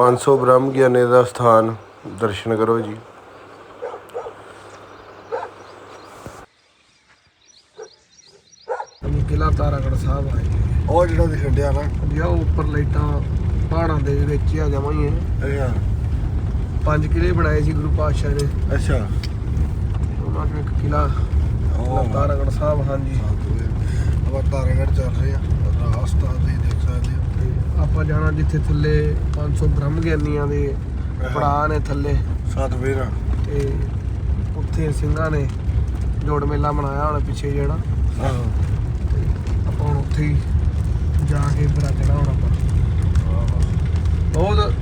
500 ਬ੍ਰਹਮ ਗਿਆਨੀ ਦਾ ਸਥਾਨ ਦਰਸ਼ਨ ਕਰੋ ਜੀ। ਇਹ ਕਿਲਾ ਤਾਰਾਗੜ ਸਾਹਿਬ ਆਏ ਜੀ। ਉਹ ਜਿਹੜਾ ਦਿਖਣ ਡਿਆ ਨਾ। ਜੀ ਉਹ ਉੱਪਰ ਲਾਈਟਾਂ ਪਹਾੜਾਂ ਦੇ ਵਿੱਚ ਆ ਜਾਵਾਂ ਹੀ ਹੈ ਅੱਛਾ। ਪੰਜ ਕਿਲੇ ਬਣਾਏ ਸੀ ਗੁਰੂ ਪਾਤਸ਼ਾਹ ਨੇ। ਅੱਛਾ। ਉਹਨਾਂ ਚੋਂ ਇੱਕ ਕਿਲਾ ਤਾਰਾਗੜ ਸਾਹਿਬ ਹਾਂਜੀ। ਆਪਾਂ ਤਾਰਾਗੜ ਚੱਲ ਰਹੇ ਆ ਰਾਸਤਾ ਤੇ ਆਪਾਂ ਜਾਣਾ ਜਿੱਥੇ ਥੱਲੇ 500 ਬ੍ਰਹਮ ਗਿਆਨੀਆਂ ਦੇ ਪੜਾਅ ਨੇ ਥੱਲੇ। ਸਤ ਵੀਰ ਤੇ ਉੱਥੇ ਸਿੰਘਾਂ ਨੇ ਜੋੜ ਮੇਲਾ ਮਨਾਇਆ ਹੁਣ ਪਿੱਛੇ ਜਿਹੜਾ। ਆਹੋ ਤੇ ਆਪਾਂ ਹੁਣ ਉੱਥੇ ਹੀ ਜਾ ਕੇ ਬਰਾਜਣਾ ਹੁਣ ਆਪਾਂ। ਬਹੁਤ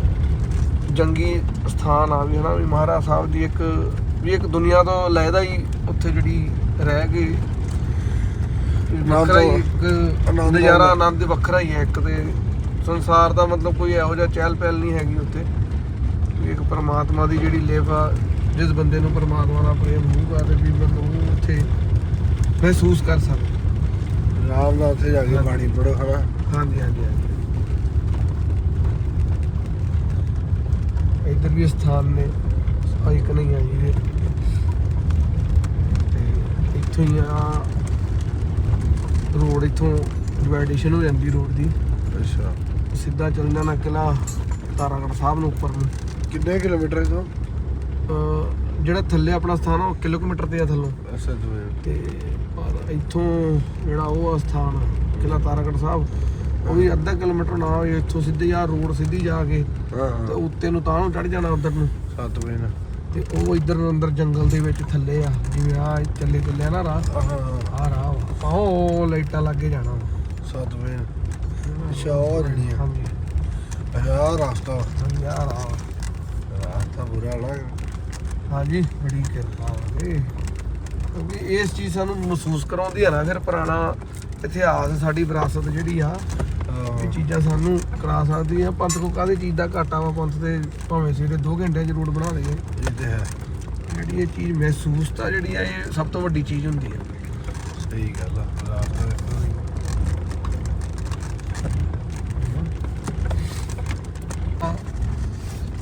ਜੰਗੀ ਸਥਾਨ ਆ ਵੀ ਹਨਾ ਵੀ ਮਹਾਰਾਜ ਸਾਹਿਬ ਦੀ ਇੱਕ ਵੀ ਇੱਕ ਦੁਨੀਆ ਤੋਂ ਲੈਦਾ ਹੀ ਉੱਥੇ ਜਿਹੜੀ ਰਹਿ ਵੀ ਵੱਖਰਾ ਹੀ ਇੱਕ ਨਜ਼ਾਰਾ। ਆਨੰਦ ਵੱਖਰਾ ਹੀ ਹੈ ਇੱਕ ਤੇ ਸੰਸਾਰ ਦਾ ਮਤਲਬ ਕੋਈ ਇਹੋ ਜਿਹਾ ਚਹਿਲ ਪਹਿਲ ਨਹੀਂ ਹੈਗੀ ਉੱਥੇ ਇੱਕ ਪਰਮਾਤਮਾ ਦੀ ਜਿਹੜੀ ਲੇਵ ਆ ਜਿਸ ਬੰਦੇ ਨੂੰ ਪਰਮਾਤਮਾ ਦਾ ਪ੍ਰੇਮ ਹੋਊਗਾ ਤੇ ਵੀ ਉਹ ਉੱਥੇ ਮਹਿਸੂਸ ਕਰ ਸਕਦਾ। ਰਾਮ ਨਾਲ ਉੱਥੇ ਜਾ ਕੇ। ਬਾਣੀ ਪੜੋ ਹਨਾ? ਹਾਂਜੀ ਹਾਂਜੀ ਹਾਂਜੀ। ਇੱਧਰ ਵੀ ਸਥਾਨ ਨੇ ਸਫ਼ਾਈ ਨਹੀਂ ਆਈ ਇਹ ਤੇ ਇੱਥੋਂ ਹੀ ਆ ਰੋਡ ਇੱਥੋਂ ਡਿਵਾਈਡੇਸ਼ਨ ਹੋ ਜਾਂਦੀ ਰੋਡ ਦੀ। ਅੱਛਾ। ਸਿੱਧਾ ਚੱਲ ਜਾਣਾ ਕਿਲਾ ਤਾਰਾਗੜ ਸਾਹਿਬ ਨੂੰ ਉੱਪਰ। ਨੂੰ ਕਿੰਨੇ ਕਿਲੋਮੀਟਰ ਤੋਂ? ਅਹ ਜਿਹੜਾ ਥੱਲੇ ਆਪਣਾ ਸਥਾਨ ਆ ਉਹ ਕਿਲੋਮੀਟਰ ਤੇ ਆ ਥੱਲੋਂ। ਤੇ ਪਰ ਇੱਥੋਂ ਜਿਹੜਾ ਉਹ ਆ ਸਥਾਨ ਕਿਲਾ ਤਾਰਾਗੜ ਸਾਹਿਬ ਉਹ ਵੀ ਅੱਧਾ ਕਿਲੋਮੀਟਰ ਨਾ ਹੋਏ ਇੱਥੋਂ ਸਿੱਧੀ ਆ ਰੋਡ ਸਿੱਧੀ ਜਾ ਕੇ। ਹਾਂ ਤੇ ਹਾਂ ਉੱਤੇ ਨੂੰ ਤਾਂ ਨੂੰ ਚੜ ਜਾਣਾ ਉਧਰ ਨੂੰ। ਸਤ ਵੀਰ ਤੇ ਉਹ ਇੱਧਰ ਨੂੰ ਅੰਦਰ ਜੰਗਲ ਦੇ ਵਿੱਚ ਥੱਲੇ ਆ ਜਿਵੇਂ ਆ ਚੱਲੇ ਚੱਲਿਆ ਨਾ ਰਾਹ। ਹਾਂ ਆ ਰਾਹ ਵਾ। ਆਪਾਂ ਉਹ ਲਾਈਟਾਂ ਲੱਗੇ ਜਾਣਾ ਵਾ। ਸਤ ਵੀਰ ਅੱਛਾ ਉਹ ਜਿਹੜੀ ਆ। ਹਾਂਜੀ। ਆਹ ਰਸਤਾ। ਹਾਂਜੀ ਆ ਰਾਹ ਵਾ। ਰਸਤਾ ਬੁਰਾ ਨਾ ਹਾਂਜੀ ਬੜੀ ਕਿਰਪਾ ਹੋਵੇ ਕਿਉਂਕਿ ਇਸ ਚੀਜ਼ ਸਾਨੂੰ ਮਹਿਸੂਸ ਕਰਾਉਂਦੀ ਆ ਨਾ ਫਿਰ ਪੁਰਾਣਾ ਇਤਿਹਾਸ ਸਾਡੀ ਵਿਰਾਸਤ ਜਿਹੜੀ ਆ ਇਹ ਚੀਜ਼ਾਂ ਸਾਨੂੰ ਕਰਾ ਸਕਦੀਆਂ। ਪੰਥ ਕੋ ਕਾਹਦੀ ਚੀਜ਼ ਦਾ ਘਾਟਾ ਵਾ? ਪੰਥ ਤੇ ਭਾਵੇਂ ਸਵੇਰੇ 2 ਘੰਟੇ ਚ ਰੋਡ ਬਣਾ ਲਈਏ। ਇਹ ਤੇ ਹੈ। ਜਿਹੜੀ ਇਹ ਚੀਜ਼ ਮਹਿਸੂਸ ਤਾਂ ਜਿਹੜੀ ਆ ਇਹ ਸਭ ਤੋਂ ਵੱਡੀ ਚੀਜ਼ ਹੁੰਦੀ ਹੈ ਸਹੀ ਗੱਲ ਆ ਰਸਤਾ ਦੇਖੋ ਜੀ।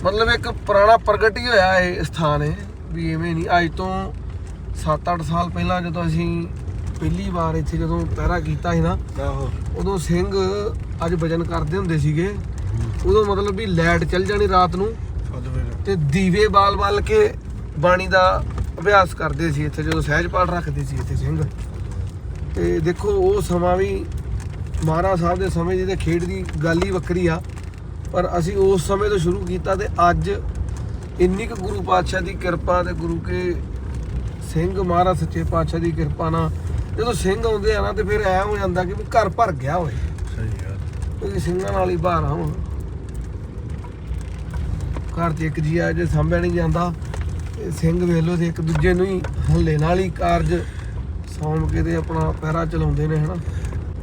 ਮਤਲਬ ਇੱਕ ਪੁਰਾਣਾ ਪ੍ਰਗਟ ਹੀ ਹੋਇਆ ਇਹ ਸਥਾਨ ਹੈ ਵੀ ਐਵੇਂ ਨਹੀਂ। ਅੱਜ ਤੋਂ 7-8 ਸਾਲ ਪਹਿਲਾਂ ਜਦੋਂ ਅਸੀਂ ਪਹਿਲੀ ਵਾਰ ਇੱਥੇ ਜਦੋਂ ਪਹਿਰਾ ਕੀਤਾ ਸੀ ਨਾ ਆਹੋ। ਉਦੋਂ ਸਿੰਘ ਅੱਜ ਭਜਨ ਕਰਦੇ ਹੁੰਦੇ ਸੀਗੇ। ਉਦੋਂ ਮਤਲਬ ਵੀ ਲਾਈਟ ਚੱਲ ਜਾਣੀ ਰਾਤ ਨੂੰ ਤੇ ਦੀਵੇ ਬਾਲ-ਬਾਲ ਕੇ ਬਾਣੀ ਦਾ ਅਭਿਆਸ ਕਰਦੇ ਸੀ ਇੱਥੇ ਜਦੋਂ ਸਹਿਜ ਪਾਠ ਰੱਖਦੇ ਸੀ ਇੱਥੇ ਸਿੰਘ। ਤੇ ਦੇਖੋ ਉਹ ਸਮਾਂ ਵੀ ਮਹਾਰਾਜ ਸਾਹਿਬ ਦੇ ਸਮੇਂ ਦੀ ਤੇ ਖੇਡ ਦੀ ਗੱਲ ਹੀ ਵੱਖਰੀ ਆ। ਪਰ ਅਸੀਂ ਉਸ ਸਮੇਂ ਤੋਂ ਸ਼ੁਰੂ ਕੀਤਾ ਤੇ ਅੱਜ ਇੰਨੀ ਕੁ ਗੁਰੂ ਪਾਤਸ਼ਾਹ ਦੀ ਕਿਰਪਾ ਤੇ ਗੁਰੂ ਕੇ ਸਿੰਘ ਮਹਾਰਾਜ ਸੱਚੇ ਪਾਤਸ਼ਾਹ ਦੀ ਕਿਰਪਾ ਨਾਲ ਜਦੋਂ ਸਿੰਘ ਆਉਂਦੇ ਆ ਨਾ ਤੇ ਫਿਰ ਐ ਹੋ ਜਾਂਦਾ ਕਿ ਵੀ ਘਰ ਭਰ ਗਿਆ ਹੋਏ। ਸਹੀ ਗੱਲ। ਕਿਉਂਕਿ ਸਿੰਘਾਂ ਨਾਲ ਹੀ ਬਾਹਰ ਹੁਣ। ਘਰ 'ਚ ਇੱਕ ਜੀ ਆ ਜੇ ਸਾਂਭਿਆ ਨਹੀਂ ਜਾਂਦਾ ਤੇ ਸਿੰਘ ਵੇਲੋ ਤੇ ਇੱਕ ਦੂਜੇ ਨੂੰ ਹੀ ਹੱਲੇ ਨਾਲ ਹੀ ਕਾਰਜ ਸੌਂਪ ਕੇ ਤੇ ਆਪਣਾ ਪਹਿਰਾ ਚਲਾਉਂਦੇ ਨੇ ਹਨਾ।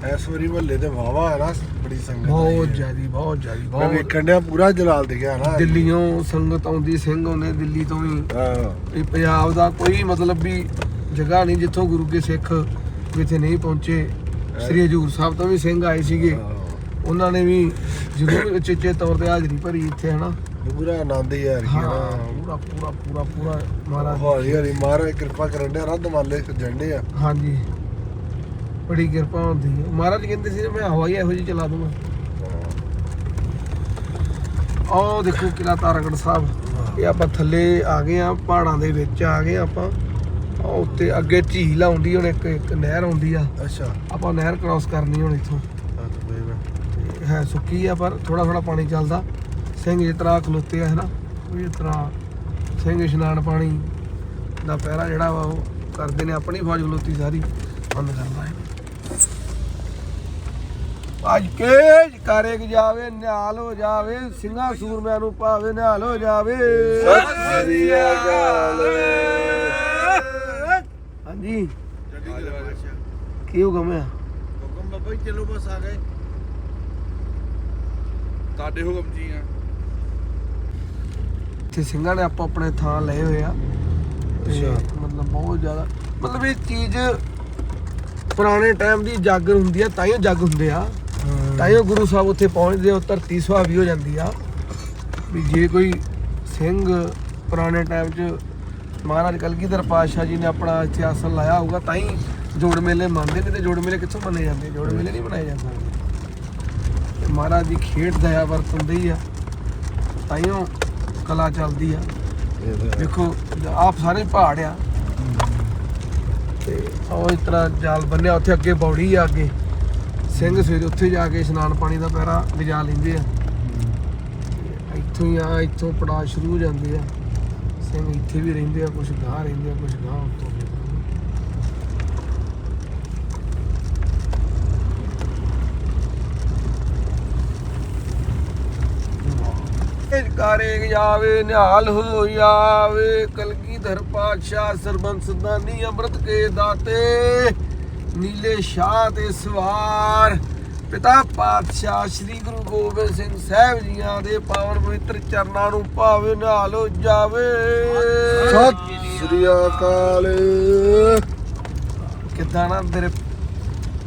ਇਸ ਵਾਰੀ ਮਹੱਲੇ ਤੇ ਵਾਵਾ ਹੈ ਨਾ ਬੜੀ ਸੰਗਤ ਆਈ ਬਹੁਤ ਹੈ। ਜ਼ਿਆਦੀ ਬਹੁਤ ਜ਼ਿਆਦੀ ਮੈਂ ਬਹੁਤ ਵੇਖਣ ਡਿਆ ਪੂਰਾ ਜਲਾਲ ਦਿਖਿਆ ਨਾ। ਦਿੱਲੀੋਂ ਸੰਗਤ ਆਉਂਦੀ ਸਿੰਘ ਆਉਂਦੇ ਦਿੱਲੀ ਤੋਂ ਵੀ। ਹਾਂ। ਇਹ ਪੰਜਾਬ ਦਾ ਕੋਈ ਮਤਲਬ ਵੀ ਜਗ੍ਹਾ ਨਹੀਂ ਜਿੱਥੋਂ ਗੁਰੂ ਕੇ ਸਿੱਖ ਜਿੱਥੇ ਨਹੀਂ ਪਹੁੰਚੇ। ਸ੍ਰੀ ਹਜੂਰ ਸਾਹਿਬ ਤੋਂ ਵੀ ਸਿੰਘ ਆਏ ਸੀਗੇ। ਉਹਨਾਂ ਨੇ ਵੀ ਜ਼ਰੂਰ ਚੇਚੇ ਤੌਰ ਤੇ ਹਾਜ਼ਰੀ ਭਰੀ ਇੱਥੇ ਹਨਾ। ਪੂਰਾ ਆਨੰਦ ਹੀ ਆ ਰਹੀ। ਹੈ ਹਾਂ ਨਾ ਪੂਰਾ ਪੂਰਾ ਪੂਰਾ ਪੂਰਾ ਮਹਾਰਾਜ ਹੌਲੀ ਹੌਲੀ ਮਹਾਰਾਜ ਕਿਰਪਾ ਕਰਨ ਡਿਆ ਰੱਦ ਮਾਲੇ ਜੰਡੇ ਆ। ਹਾਂਜੀ। ਬੜੀ ਕਿਰਪਾ ਹੁੰਦੀ ਹੈ। ਮਹਾਰਾਜ ਕਹਿੰਦੇ ਸੀ ਮੈਂ ਹਵਾਈ ਇਹੋ ਜਿਹੀ ਚਲਾ ਦੂੰਗਾ। ਆਹ ਦੇਖੋ ਕਿਲਾ ਤਾਰਾਗੜ ਸਾਹਿਬ। ਇਹ ਆਪਾਂ ਥੱਲੇ ਆ ਗਏ ਆ ਪਹਾੜਾਂ ਦੇ ਵਿੱਚ ਆ ਗਏ ਆਪਾਂ। ਆਹ ਉੱਤੇ ਅੱਗੇ ਝੀਲ ਆਉਂਦੀ ਹੁਣ ਇੱਕ ਇੱਕ ਨਹਿਰ ਆਉਂਦੀ ਆ। ਅੱਛਾ। ਆਪਾਂ ਨਹਿਰ ਕ੍ਰਾਸ ਕਰਨੀ ਹੁਣ ਇੱਥੋਂ। ਹੈ ਸੁੱਕੀ ਆ ਪਰ ਥੋੜਾ ਥੋੜਾ ਪਾਣੀ ਚੱਲਦਾ। ਸਿੰਘ ਜਿਸ ਤਰ੍ਹਾਂ ਖਲੋਤੇ ਆ ਹਨਾ? ਉਹ ਇਸ ਤਰ੍ਹਾਂ ਸਿੰਘ ਇਸ਼ਨਾਨ ਪਾਣੀ ਦਾ ਪਹਿਰਾ ਜਿਹੜਾ ਵਾ ਉਹ ਕਰਦੇ ਨੇ। ਆਪਣੀ ਫੌਜ ਖਲੋਤੀ ਸਾਰੀ। ਬੰਦ ਕਰਦਾ ਹੈ ਅੱਜ ਕੇ ਕਰੇ ਕਿ ਜਾਵੇ ਨਿਹਾਲ ਹੋ ਜਾਵੇ ਸਿੰਘਾਂ ਸੂਰਮਿਆਂ ਨੂੰ ਭਾਵੇ ਨਿਹਾਲ ਹੋ ਜਾਵੇ। ਸਤਿ ਸ੍ਰੀ ਅਕਾਲ। ਹਾਂਜੀ। ਕੀ ਹੋ? ਗਮਿਆ ਹੁਕਮ ਬਾਬਾ ਜੀ ਚਲੋ ਬਸ ਆ ਗਏ। ਤੁਹਾਡੇ ਹੁਕਮ ਜੀ ਆ। ਇੱਥੇ ਸਿੰਘਾਂ ਨੇ ਆਪੋ ਆਪਣੇ ਥਾਂ ਲਏ ਹੋਏ ਆ। ਤੇ ਅੱਛਾ। ਮਤਲਬ ਬਹੁਤ ਜ਼ਿਆਦਾ ਮਤਲਬ ਇਹ ਚੀਜ਼ ਪੁਰਾਣੇ ਟਾਈਮ ਦੀ ਜਾਗਰ ਹੁੰਦੀ ਆ ਤਾਂ ਹੀ ਜੱਗ ਹੁੰਦੇ ਆ। ਤਾਂ ਹੀ ਗੁਰੂ ਸਾਹਿਬ ਉੱਥੇ ਪਹੁੰਚਦੇ ਆ ਉਹ ਧਰਤੀ ਸੁਹਾਵੀ ਹੋ ਜਾਂਦੀ ਆ। ਵੀ ਜੇ ਕੋਈ ਸਿੰਘ ਪੁਰਾਣੇ ਟਾਈਮ 'ਚ ਮਹਾਰਾਜ ਕਲਗੀਧਰ ਪਾਤਸ਼ਾਹ ਜੀ ਨੇ ਆਪਣਾ ਇੱਥੇ ਆਸਣ ਲਾਇਆ ਹੋਊਗਾ ਤਾਂ ਹੀ ਜੋੜ ਮੇਲੇ ਮੰਨਦੇ ਨੇ ਤੇ ਜੋੜ ਮੇਲੇ ਕਿੱਥੋਂ ਮੰਨੇ ਜਾਂਦੇ? ਜੋੜ ਮੇਲੇ ਨਹੀਂ ਬਣਾਏ ਜਾ ਸਕਦੇ। ਤੇ ਮਹਾਰਾਜ ਦੀ ਖੇਡ ਦਇਆ ਵਰਤ ਹੁੰਦੀ ਆ ਤਾਈਓ ਕਲਾ ਚੱਲਦੀ ਆ। ਤਾਂ ਹੈ। ਦੇਖੋ ਆਪ ਸਾਰੇ ਪਹਾੜ ਆ ਤੇ ਉਹ ਇਸ ਤਰ੍ਹਾਂ ਜਾਲ ਬੰਨਿਆ, ਉੱਥੇ ਅੱਗੇ ਬੌੜੀ ਆ ਅੱਗੇ। ਸਿੰਘ ਸਵੇਰੇ ਉੱਥੇ ਜਾ ਕੇ ਇਸ਼ਨਾਨ ਪਾਣੀ ਦਾ ਪੈਰਾ ਵਜਾ ਲੈਂਦੇ ਆ। ਤੇ ਇੱਥੋਂ ਹੀ ਆ, ਇੱਥੋਂ ਪੜਾ ਸ਼ੁਰੂ ਹੋ ਜਾਂਦੇ ਆ। ਸਿੰਘ ਇੱਥੇ ਵੀ ਰਹਿੰਦੇ ਆ ਕੁਝ ਗਾਹ ਰਹਿੰਦੇ ਆ ਕੁਝ ਗਾਹ ਉੱਤੋਂ ਕਾਰੇ ਜਾਵੇ, ਨਿਹਾਲ ਹੋ ਜਾਵੇ ਕਲਗੀਧਰ ਪਾਤਸ਼ਾਹ ਸਰਬੰਸ ਦਾਨੀ ਅੰਮ੍ਰਿਤ ਕੇ ਦਾਤੇ ਨੀਲੇ ਸ਼ਾਹ ਤੇ ਸਵਾਰ। ਪਿਤਾ ਪਾਤਸ਼ਾਹ ਸ੍ਰੀ ਗੁਰੂ ਗੋਬਿੰਦ ਸਿੰਘ ਸਾਹਿਬ ਜੀਆਂ ਦੇ ਪਾਵਨ ਪਵਿੱਤਰ ਚਰਨਾਂ ਨੂੰ ਭਾਵੇ ਨਿਹਾਲ ਹੋ ਜਾਵੇ। ਸਤਿ ਸ੍ਰੀ ਅਕਾਲ। ਕਿੱਦਾਂ ਨਾ ਤੇਰੇ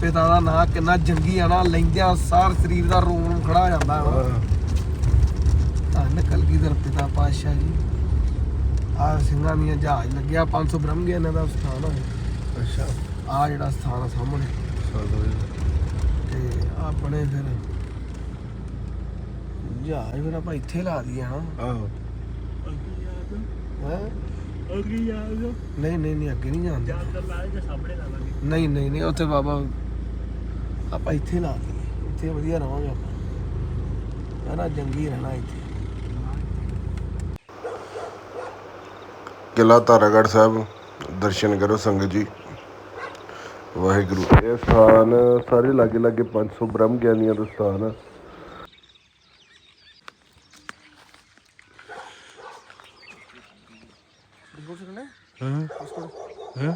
ਪਿਤਾ ਦਾ ਨਾਂ ਕਿੰਨਾ ਜੰਗੀ ਆ ਨਾ ਲੈਂਦਿਆਂ ਸਾਰ ਸਰੀਰ ਦਾ ਰੋਮ ਖੜਾ ਹੋ ਜਾਂਦਾ ਵਾ। ਧੰਨ ਕਲਗੀਧਰ ਪਿਤਾ ਪਾਤਸ਼ਾਹ ਜੀ। ਆ ਸਿੰਘਾਂ ਦੀਆਂ ਜਹਾਜ਼ ਲੱਗਿਆ 500 ਬ੍ਰਹਮ ਗਿਆਨਾਂ ਦਾ ਸਥਾਨ ਹੈ ਅੱਛਾ। ਆ ਜਿਹੜਾ ਸਥਾਨ ਆ ਸਾਹਮਣੇ। ਤੇ ਆਪਣੇ ਫਿਰ ਜਹਾਜ਼ ਫਿਰ ਆਪਾਂ ਇੱਥੇ ਲਾ ਦਈਏ ਨਾ ਆਹੋ। ਹੈ? ਅਗਲੀ ਯਾਦ ਨਹੀਂ ਨਹੀਂ ਨਹੀਂ ਅੱਗੇ ਨਹੀਂ ਜਾਂਦੇ ਸਾਹਮਣੇ ਨਹੀਂ ਨਹੀਂ ਨਹੀਂ ਉੱਥੇ ਬਾਬਾ ਆਪਾਂ ਇੱਥੇ ਲਾ ਦਈਏ। ਇੱਥੇ ਵਧੀਆ ਰਵਾਂਗੇ ਆਪਾਂ। ਹੈ ਨਾ ਜੰਗੀ ਰਹਿਣਾ ਇੱਥੇ। ਕਿਲਾ ਤਾਰਾਗੜ੍ਹ ਸਾਹਿਬ ਦਰਸ਼ਨ ਕਰੋ ਸੰਗਤ ਜੀ। ਵਾਹਿਗੁਰੂ। ਇਹ ਸਥਾਨ ਸਾਰੇ ਲਾਗੇ ਲਾਗੇ 500 ਬ੍ਰਹਮ ਗਿਆਨੀਆਂ ਦਾ ਸਥਾਨ ਸੀ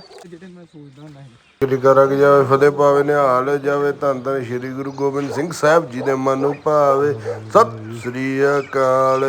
ਸ੍ਰੀ ਕਰਗ ਜਾਵੇ ਫਤਿਹ ਪਾਵੇ ਨਿਹਾਲ ਜਾਵੇ ਧੰਨ ਧੰਨ ਸ੍ਰੀ ਗੁਰੂ ਗੋਬਿੰਦ ਸਿੰਘ ਸਾਹਿਬ ਜੀ ਦੇ ਮਨ ਨੂੰ ਭਾਵੇ। ਸਤਿ ਸ੍ਰੀ ਅਕਾਲ।